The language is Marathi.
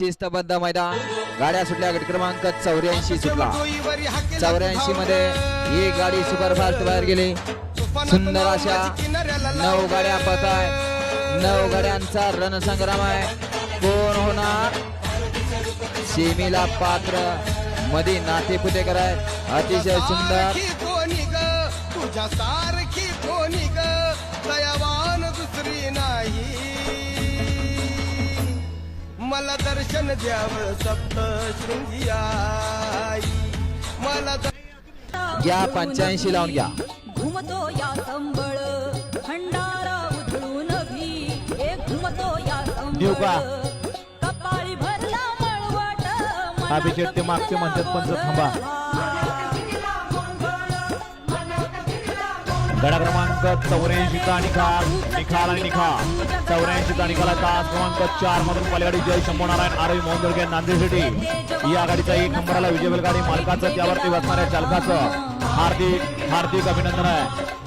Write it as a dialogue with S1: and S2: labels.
S1: शिस्तबद्ध मैदान. गाड्या सुटल्या गट क्रमांक चौऱ्याऐंशी सुटला. चौऱ्याऐंशी मध्ये ही गाडी सुपरफास्ट बाहेर गेली. सुंदर अशा नऊ गाड्या पत आहे नऊ गाड्यांचा रणसंग्राम आहे. कोण होणार? सेमीला पात्रमध्ये नाते पुतेकर आहेत. अतिशय सुंदर.
S2: मला दर्शन द्यावं सप्त शृंगी आई. मला
S1: घ्या पंच्याऐंशी लावून घ्या.
S3: घुमतो या संबळ भंडारा उधळून भी. एक घुमतो या संबळ.
S4: का?
S3: कपाळी भरला मळवट
S4: बिचेट ते मागचे म्हणतात पंच थांबा. गडा क्रमांक चौऱ्याऐंशीचा निकाल निकाल आणि निकाल चौऱ्याऐंशीचा निकाल तास क्रमांक चार मधून पलीकडे जय शंभू आरवी आरोग्य मोहनदुर्गे नांदेड सिटी. या गाडीचा एक नंबरला विजय बैलगाडी मालकाचं त्यावरती बसणाऱ्या चालकाचं हार्दिक हार्दिक अभिनंदन आहे.